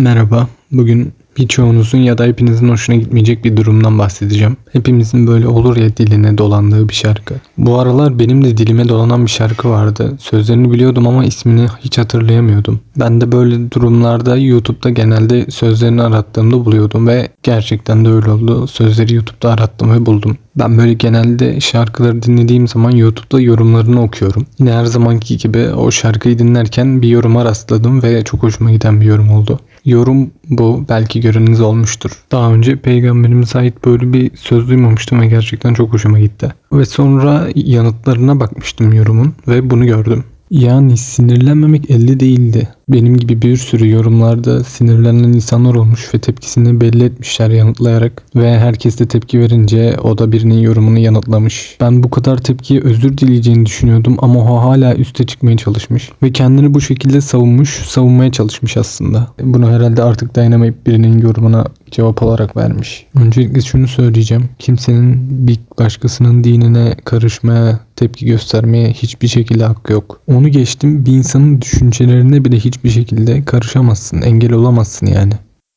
Merhaba. Bugün birçoğunuzun ya da hepinizin hoşuna gitmeyecek bir durumdan bahsedeceğim. Hepimizin böyle olur ya diline dolandığı bir şarkı. Bu aralar benim de dilime dolanan bir şarkı vardı. Sözlerini biliyordum ama ismini hiç hatırlayamıyordum. Ben de böyle durumlarda YouTube'da genelde sözlerini arattığımda buluyordum ve gerçekten de öyle oldu. Sözleri YouTube'da arattım ve buldum. Ben böyle genelde şarkıları dinlediğim zaman YouTube'da yorumlarını okuyorum. Yine her zamanki gibi o şarkıyı dinlerken bir yoruma rastladım ve çok hoşuma giden bir yorum oldu. Yorum bu. Belki göreniniz olmuştur. Daha önce peygamberimize ait böyle bir söz duymamıştım ve gerçekten çok hoşuma gitti. Ve sonra yanıtlarına bakmıştım yorumun ve bunu gördüm. Yani sinirlenmemek elde değildi. Benim gibi bir sürü yorumlarda sinirlenen insanlar olmuş ve tepkisini belli etmişler yanıtlayarak. Ve herkes de tepki verince o da birinin yorumunu yanıtlamış. Ben bu kadar tepkiye özür dileyeceğini düşünüyordum ama o hala üste çıkmaya çalışmış. Ve kendini bu şekilde savunmuş, savunmaya çalışmış aslında. Bunu herhalde artık dayanamayıp birinin yorumuna cevap olarak vermiş. Öncelikle şunu söyleyeceğim. Kimsenin bir başkasının dinine karışmaya, tepki göstermeye hiçbir şekilde hakkı yok. Onu geçtim bir insanın düşüncelerine bile hiçbir şekilde karışamazsın, engel olamazsın yani.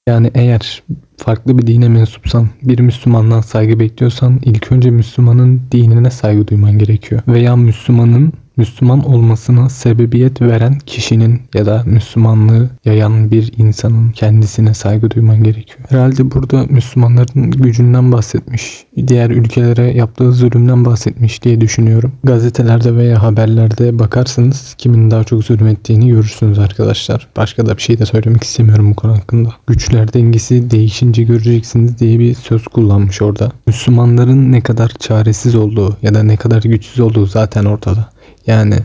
Yani eğer farklı bir dine mensupsan, bir Müslümandan saygı bekliyorsan ilk önce Müslümanın dinine saygı duyman gerekiyor. Veya Müslümanın Müslüman olmasına sebebiyet veren kişinin ya da Müslümanlığı yayan bir insanın kendisine saygı duyman gerekiyor. Herhalde burada Müslümanların gücünden bahsetmiş, diğer ülkelere yaptığı zulümden bahsetmiş diye düşünüyorum. Gazetelerde veya haberlerde bakarsanız kimin daha çok zulmettiğini görürsünüz arkadaşlar. Başka da bir şey de söylemek istemiyorum bu konu hakkında. Güçler dengesi değişince göreceksiniz diye bir söz kullanmış orada. Müslümanların ne kadar çaresiz olduğu ya da ne kadar güçsüz olduğu zaten ortada. Yani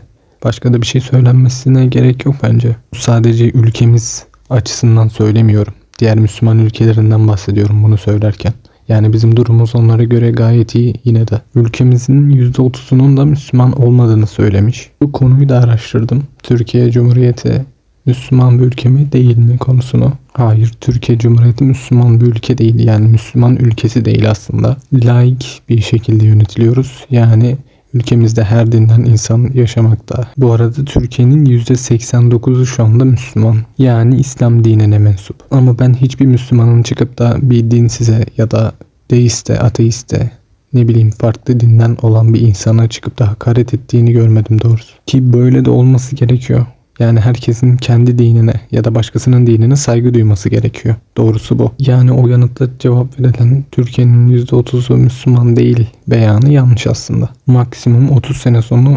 başka da bir şey söylenmesine gerek yok bence. Sadece ülkemiz açısından söylemiyorum. Diğer Müslüman ülkelerinden bahsediyorum bunu söylerken. Yani bizim durumumuz onlara göre gayet iyi yine de. Ülkemizin %30'unun da Müslüman olmadığını söylemiş. Bu konuyu da araştırdım. Türkiye Cumhuriyeti Müslüman bir ülke mi değil mi konusunu. Hayır Türkiye Cumhuriyeti Müslüman bir ülke değil. Yani Müslüman ülkesi değil aslında. Laik bir şekilde yönetiliyoruz. Yani Ülkemizde her dinden insan yaşamakta. Bu arada Türkiye'nin %89'u şu anda Müslüman. Yani İslam dinine mensup. Ama ben hiçbir Müslümanın çıkıp da bir din size ya da deiste, ateiste ne bileyim farklı dinden olan bir insana çıkıp da hakaret ettiğini görmedim doğrusu. Ki böyle de olması gerekiyor. Yani herkesin kendi dinine ya da başkasının dinine saygı duyması gerekiyor. Doğrusu bu. Yani o yanıtla cevap verilen Türkiye'nin %30'u Müslüman değil beyanı yanlış aslında. Maksimum 30 sene sonra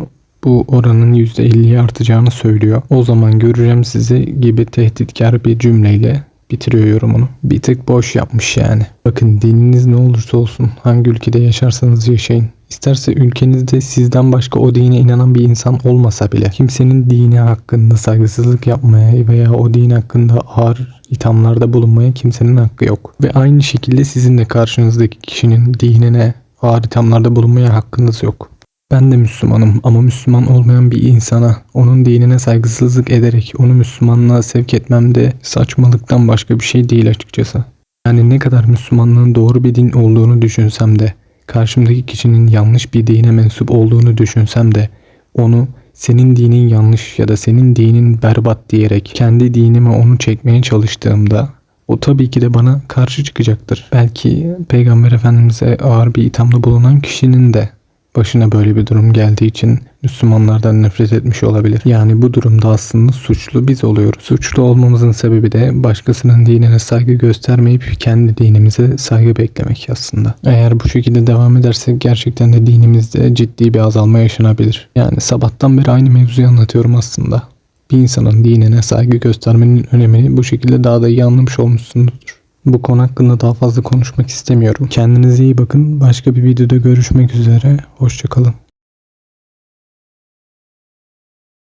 bu oranın %50'ye artacağını söylüyor. O zaman göreceğim sizi gibi tehditkar bir cümleyle bitiriyor yorumunu. Bir tık boş yapmış yani. Bakın dininiz ne olursa olsun hangi ülkede yaşarsanız yaşayın. İsterse ülkenizde sizden başka o dine inanan bir insan olmasa bile kimsenin dini hakkında saygısızlık yapmaya veya o din hakkında ağır ithamlarda bulunmaya kimsenin hakkı yok. Ve aynı şekilde sizin de karşınızdaki kişinin dinine ağır ithamlarda bulunmaya hakkınız yok. Ben de Müslümanım ama Müslüman olmayan bir insana onun dinine saygısızlık ederek onu Müslümanlığa sevk etmem de saçmalıktan başka bir şey değil açıkçası. Yani ne kadar Müslümanlığın doğru bir din olduğunu düşünsem de karşımdaki kişinin yanlış bir dine mensup olduğunu düşünsem de onu senin dinin yanlış ya da senin dinin berbat diyerek kendi dinime onu çekmeye çalıştığımda o tabii ki de bana karşı çıkacaktır. Belki Peygamber Efendimiz'e ağır bir ithamda bulunan kişinin de başına böyle bir durum geldiği için Müslümanlardan nefret etmiş olabilir. Yani bu durumda aslında suçlu biz oluyoruz. Suçlu olmamızın sebebi de başkasının dinine saygı göstermeyip kendi dinimize saygı beklemek aslında. Eğer bu şekilde devam edersek gerçekten de dinimizde ciddi bir azalma yaşanabilir. Yani sabahtan beri aynı mevzuyu anlatıyorum aslında. Bir insanın dinine saygı göstermenin önemini bu şekilde daha da iyi anlamış olmuşsunuzdur. Bu konu hakkında daha fazla konuşmak istemiyorum. Kendinize iyi bakın. Başka bir videoda görüşmek üzere. Hoşçakalın.